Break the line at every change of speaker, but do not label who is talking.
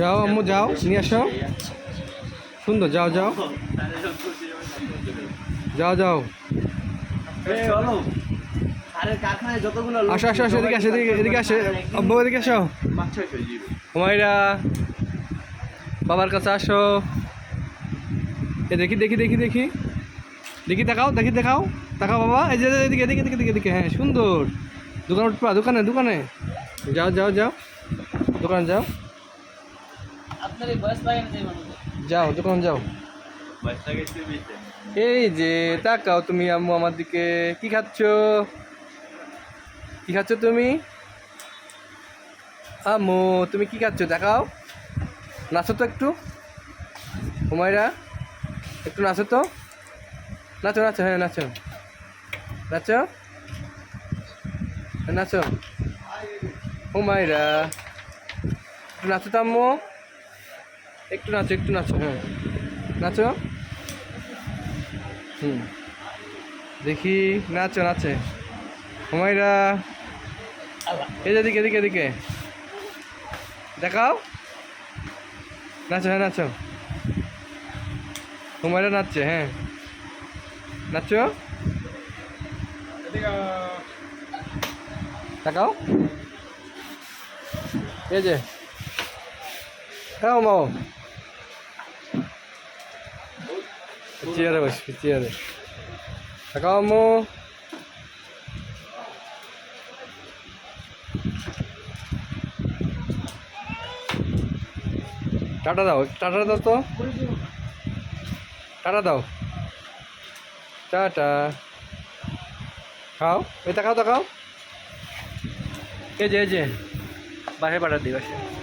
যাও আম্মু যাও নিয়ে আসো। সুন্দর যাও যাও। যাও যাও। আসো আসো আসো এদিকে আসো এদিকে এদিকে আসো। আব্বু এদিকে আসো। হুমায়রা বাবার কাছে আসো। এ দেখি দেখি দেখি দেখি। দেখি দেখাও দেখি দেখাও। দেখাও বাবা। এই যে এদিকে এদিকে এদিকে এদিকে এদিকে। হ্যাঁ সুন্দর। দোকানে উঠবা দোকানে দোকানে। যাও যাও যাও। দোকানে যাও। যাও দোকান যাও। এই যে তাকাও তুমি আম্মু আমার দিকে। কি খাচ্ছ? কি খাচ্ছ তুমি? আম্মু তুমি কি খাচ্ছ? দেখাও। নাচো তো একটু। হুমায়রা একটু নাচো তো। নাচো নাচো হ্যাঁ নাচো। নাচো। হ্যাঁ, নাচো। হুমায়রা একটু নাচো তো আম্মু। একটু নাচো একটু নাচো হ্যাঁ। নাচো? হুম। দেখি, নাচো, নাচে। হুমায়রা। এদিকে এদিকে এদিকে। দেখাও। নাচো হ্যাঁ নাচো। হুমায়রা নাচছে হ্যাঁ। নাচো। দেখাও। এই যে। খাও মাও চেয়ারে বসবি চেয়ারে দেখাও আম্মু টাটা দাও টাটা দাও তো টাটা দাও টাটা খাও এটা খাও দেখাও এই যে এই যে বাসে পাঠা দিই বাসে